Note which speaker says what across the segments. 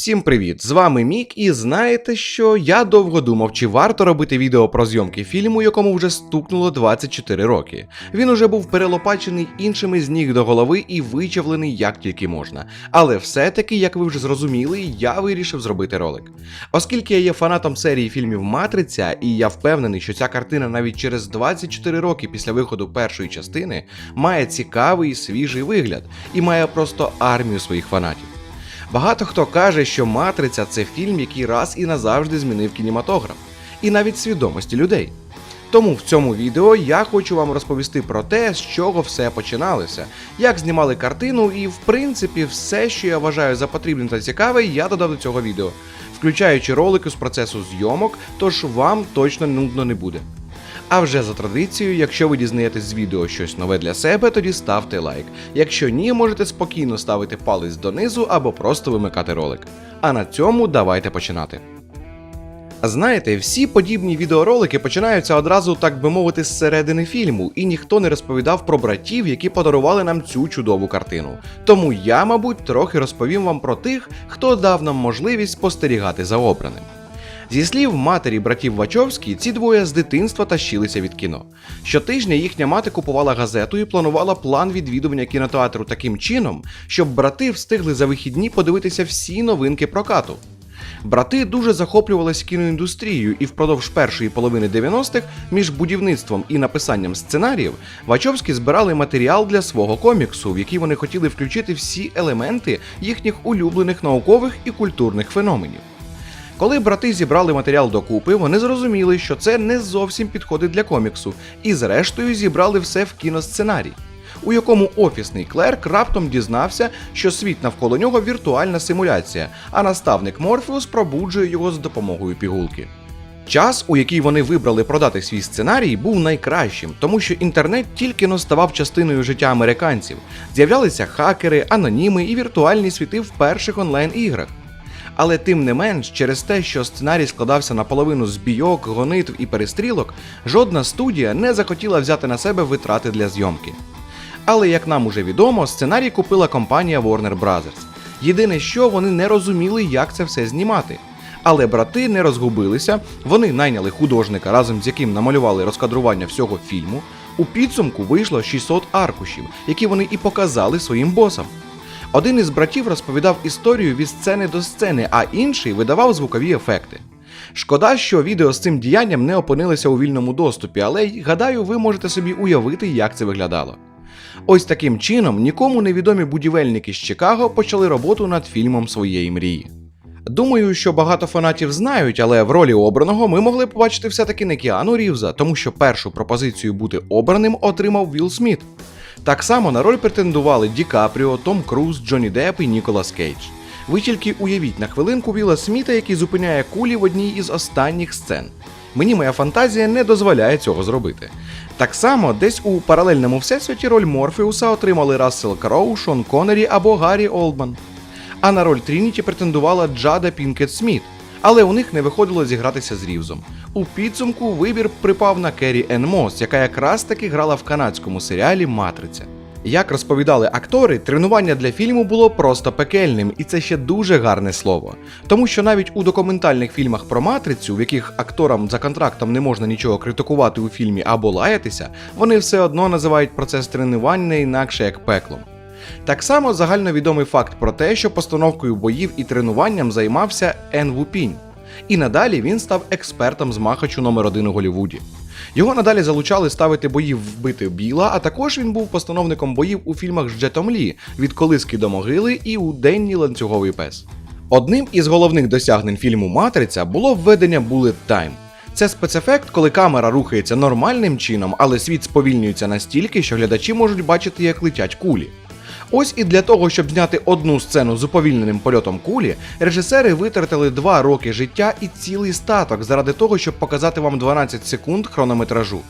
Speaker 1: Всім привіт! З вами Мік, і знаєте що? Я довго думав, чи варто робити відео про зйомки фільму, якому вже стукнуло 24 роки. Він уже був перелопачений іншими з ніг до голови і вичавлений як тільки можна. Але все-таки, як ви вже зрозуміли, я вирішив зробити ролик. Оскільки я є фанатом серії фільмів Матриця, і я впевнений, що ця картина навіть через 24 роки після виходу першої частини має цікавий свіжий вигляд і має просто армію своїх фанатів. Багато хто каже, що Матриця це фільм, який раз і назавжди змінив кінематограф, і навіть свідомості людей. Тому в цьому відео я хочу вам розповісти про те, з чого все починалося, як знімали картину, і в принципі все, що я вважаю за потрібне та цікаве, я додав до цього відео, включаючи ролики з процесу зйомок, тож вам точно нудно не буде. А вже за традицією, якщо ви дізнаєтесь з відео щось нове для себе, тоді ставте лайк. Якщо ні, можете спокійно ставити палець донизу або просто вимикати ролик. А на цьому давайте починати. Знаєте, всі подібні відеоролики починаються одразу, так би мовити, з середини фільму, і ніхто не розповідав про братів, які подарували нам цю чудову картину. Тому я, мабуть, трохи розповім вам про тих, хто дав нам можливість спостерігати за обраним. Зі слів матері братів Вачовські, ці двоє з дитинства тащилися від кіно. Щотижня їхня мати купувала газету і планувала план відвідування кінотеатру таким чином, щоб брати встигли за вихідні подивитися всі новинки прокату. Брати дуже захоплювалися кіноіндустрією, і впродовж першої половини 90-х між будівництвом і написанням сценаріїв Вачовські збирали матеріал для свого коміксу, в який вони хотіли включити всі елементи їхніх улюблених наукових і культурних феноменів. Коли брати зібрали матеріал докупи, вони зрозуміли, що це не зовсім підходить для коміксу, і зрештою зібрали все в кіносценарій, у якому офісний клерк раптом дізнався, що світ навколо нього віртуальна симуляція, а наставник Морфеус пробуджує його з допомогою пігулки. Час, у який вони вибрали продати свій сценарій, був найкращим, тому що інтернет тільки но ставав частиною життя американців. З'являлися хакери, аноніми і віртуальні світи в перших онлайн-іграх. Але тим не менш, через те, що сценарій складався наполовину з бійок, гонитв і перестрілок, жодна студія не захотіла взяти на себе витрати для зйомки. Але як нам уже відомо, сценарій купила компанія Warner Bros. Єдине, що вони не розуміли, як це все знімати. Але брати не розгубилися, вони найняли художника, разом з яким намалювали розкадрування всього фільму. У підсумку вийшло 600 аркушів, які вони і показали своїм босам. Один із братів розповідав історію від сцени до сцени, а інший видавав звукові ефекти. Шкода, що відео з цим діянням не опинилися у вільному доступі, але гадаю, ви можете собі уявити, як це виглядало. Ось таким чином нікому невідомі будівельники з Чикаго почали роботу над фільмом своєї мрії. Думаю, що багато фанатів знають, але в ролі обраного ми могли побачити все-таки не Кіану Рівза, тому що першу пропозицію бути обраним отримав Вілл Сміт. Так само на роль претендували Ді Капріо, Том Круз, Джонні Депп і Ніколас Кейдж. Ви тільки уявіть на хвилинку Віла Сміта, який зупиняє кулі в одній із останніх сцен. Мені моя фантазія не дозволяє цього зробити. Так само, десь у паралельному всесвіті роль Морфеуса отримали Рассел Кроу, Шон Коннері або Гаррі Олдман. А на роль Трініті претендувала Джада Пінкет Сміт, але у них не виходило зігратися з Рівзом. У підсумку вибір припав на Керрі Енн Мос, яка якраз таки грала в канадському серіалі Матриця. Як розповідали актори, тренування для фільму було просто пекельним, і це ще дуже гарне слово. Тому що навіть у документальних фільмах про матрицю, в яких акторам за контрактом не можна нічого критикувати у фільмі або лаятися, вони все одно називають процес тренувань не інакше як пеклом. Так само загальновідомий факт про те, що постановкою боїв і тренуванням займався Ен Вупінь. І надалі він став експертом з махачу номер 1 у Голлівуді. Його надалі залучали ставити бої вбити біла, а також він був постановником боїв у фільмах з Джетом Лі від колиски до могили і у Денні ланцюговий пес. Одним із головних досягнень фільму Матриця було введення Bullet Time. Це спецефект, коли камера рухається нормальним чином, але світ сповільнюється настільки, що глядачі можуть бачити, як летять кулі. Ось і для того, щоб зняти одну сцену з уповільненим польотом кулі, режисери витратили 2 роки життя і цілий статок заради того, щоб показати вам 12 секунд хронометражу.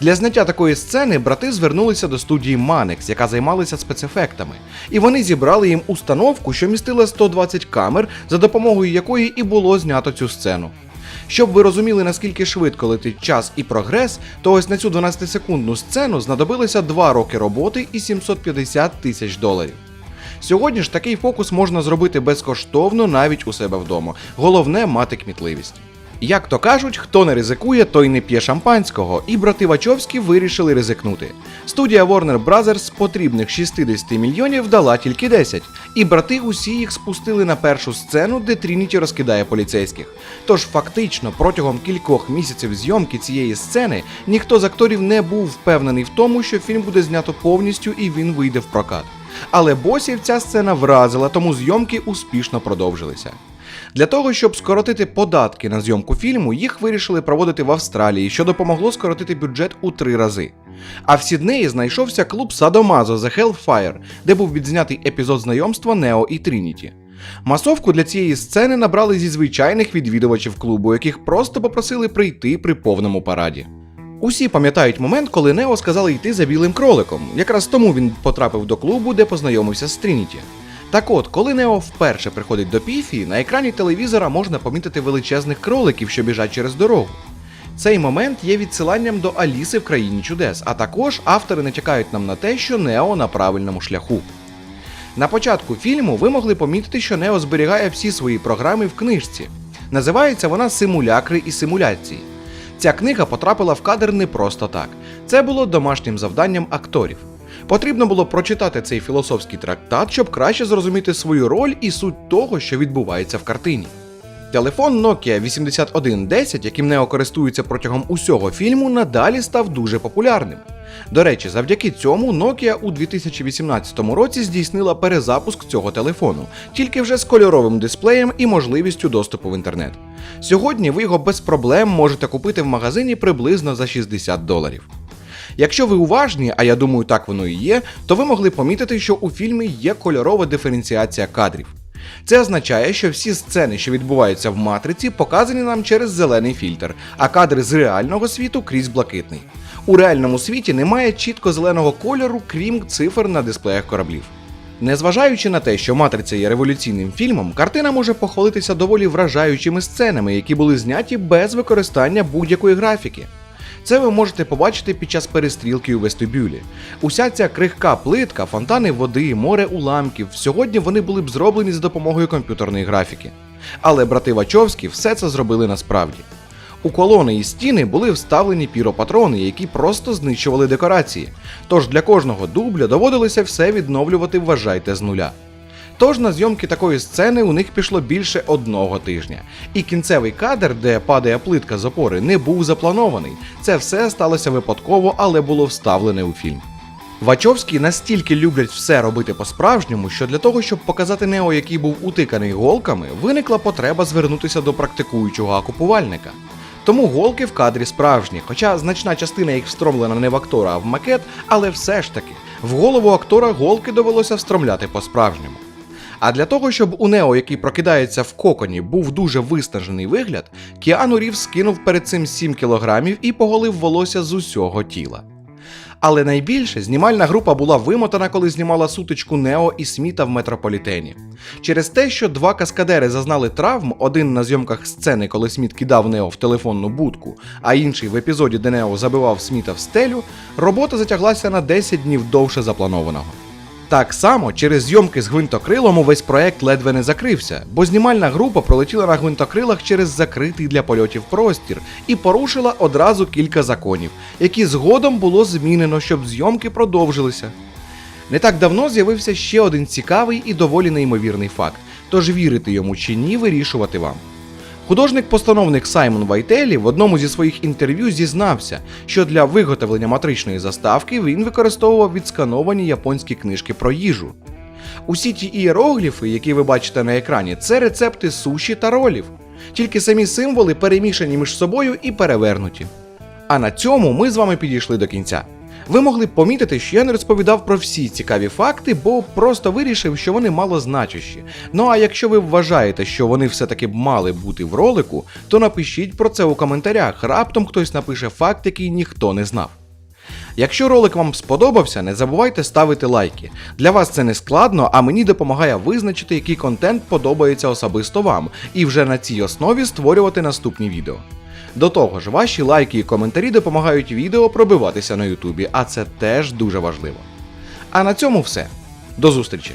Speaker 1: Для зняття такої сцени брати звернулися до студії Manex, яка займалася спецефектами, і вони зібрали їм установку, що містила 120 камер, за допомогою якої і було знято цю сцену. Щоб ви розуміли, наскільки швидко летить час і прогрес, то ось на цю 12-секундну сцену знадобилося 2 роки роботи і 750 тисяч доларів. Сьогодні ж такий фокус можна зробити безкоштовно навіть у себе вдома. Головне мати кмітливість. Як то кажуть, хто не ризикує, той не п'є шампанського, і брати Вачовські вирішили ризикнути. Студія Warner Bros. з потрібних 60 мільйонів дала тільки 10, і брати усі їх спустили на першу сцену, де Трініті розкидає поліцейських. Тож фактично протягом кількох місяців зйомки цієї сцени ніхто з акторів не був впевнений в тому, що фільм буде знято повністю і він вийде в прокат. Але босів ця сцена вразила, тому зйомки успішно продовжилися. Для того, щоб скоротити податки на зйомку фільму, їх вирішили проводити в Австралії, що допомогло скоротити бюджет у три рази. А в Сіднеї знайшовся клуб Садомазо The Hellfire, де був відзнятий епізод знайомства Нео і Трініті. Масовку для цієї сцени набрали зі звичайних відвідувачів клубу, яких просто попросили прийти при повному параді. Усі пам'ятають момент, коли Нео сказали йти за білим кроликом. Якраз тому він потрапив до клубу, де познайомився з Трініті. Так от, коли Нео вперше приходить до Піфі, на екрані телевізора можна помітити величезних кроликів, що біжать через дорогу. Цей момент є відсиланням до Аліси в країні чудес, а також автори натякають нам на те, що Нео на правильному шляху. На початку фільму ви могли помітити, що Нео зберігає всі свої програми в книжці. Називається вона Симулякри і симуляції. Ця книга потрапила в кадр не просто так. Це було домашнім завданням акторів. Потрібно було прочитати цей філософський трактат, щоб краще зрозуміти свою роль і суть того, що відбувається в картині. Телефон Nokia 8110, яким Нео користується протягом усього фільму, надалі став дуже популярним. До речі, завдяки цьому Nokia у 2018 році здійснила перезапуск цього телефону, тільки вже з кольоровим дисплеєм і можливістю доступу в інтернет. Сьогодні ви його без проблем можете купити в магазині приблизно за 60 доларів. Якщо ви уважні, а я думаю, так воно і є, то ви могли помітити, що у фільмі є кольорова диференціація кадрів. Це означає, що всі сцени, що відбуваються в матриці, показані нам через зелений фільтр, а кадри з реального світу крізь блакитний. У реальному світі немає чітко зеленого кольору, крім цифр на дисплеях кораблів. Незважаючи на те, що матриця є революційним фільмом, картина може похвалитися доволі вражаючими сценами, які були зняті без використання будь-якої графіки. Це ви можете побачити під час перестрілки у вестибюлі. Уся ця крихка плитка, фонтани води, море уламків, сьогодні вони були б зроблені за допомогою комп'ютерної графіки. Але брати Вачовські все це зробили насправді. У колони і стіни були вставлені піропатрони, які просто знищували декорації. Тож для кожного дубля доводилося все відновлювати, вважайте, з нуля. Тож на зйомки такої сцени у них пішло більше одного тижня. І кінцевий кадр, де падає плитка з опори, не був запланований. Це все сталося випадково, але було вставлене у фільм. Вачовські настільки люблять все робити по-справжньому, що для того, щоб показати Нео, який був утиканий голками, виникла потреба звернутися до практикуючого окупувальника. Тому голки в кадрі справжні, хоча значна частина їх встромлена не в актора, а в макет, але все ж таки, в голову актора голки довелося встромляти по-справжньому. А для того, щоб у Нео, який прокидається в коконі, був дуже виснажений вигляд, Кіану Рівз скинув перед цим 7 кілограмів і поголив волосся з усього тіла. Але найбільше знімальна група була вимотана, коли знімала сутичку Нео і Сміта в метрополітені. Через те, що два каскадери зазнали травм, один на зйомках сцени, коли Сміт кидав Нео в телефонну будку, а інший в епізоді, де Нео забивав Сміта в стелю, робота затяглася на 10 днів довше запланованого. Так само через зйомки з гвинтокрилом увесь проект ледве не закрився, бо знімальна група пролетіла на гвинтокрилах через закритий для польотів простір і порушила одразу кілька законів, які згодом було змінено, щоб зйомки продовжилися. Не так давно з'явився ще один цікавий і доволі неймовірний факт, тож вірити йому чи ні, вирішувати вам. Художник-постановник Саймон Вайтелі в одному зі своїх інтерв'ю зізнався, що для виготовлення матричної заставки він використовував відскановані японські книжки про їжу. Усі ті ієрогліфи, які ви бачите на екрані, це рецепти суші та ролів. Тільки самі символи перемішані між собою і перевернуті. А на цьому ми з вами підійшли до кінця. Ви могли помітити, що я не розповідав про всі цікаві факти, бо просто вирішив, що вони малозначущі. Ну а якщо ви вважаєте, що вони все-таки мали бути в ролику, то напишіть про це у коментарях. Раптом хтось напише факт, який ніхто не знав. Якщо ролик вам сподобався, не забувайте ставити лайки. Для вас це не складно, а мені допомагає визначити, який контент подобається особисто вам, і вже на цій основі створювати наступні відео. До того ж, ваші лайки і коментарі допомагають відео пробиватися на Ютубі, а це теж дуже важливо. А на цьому все. До зустрічі!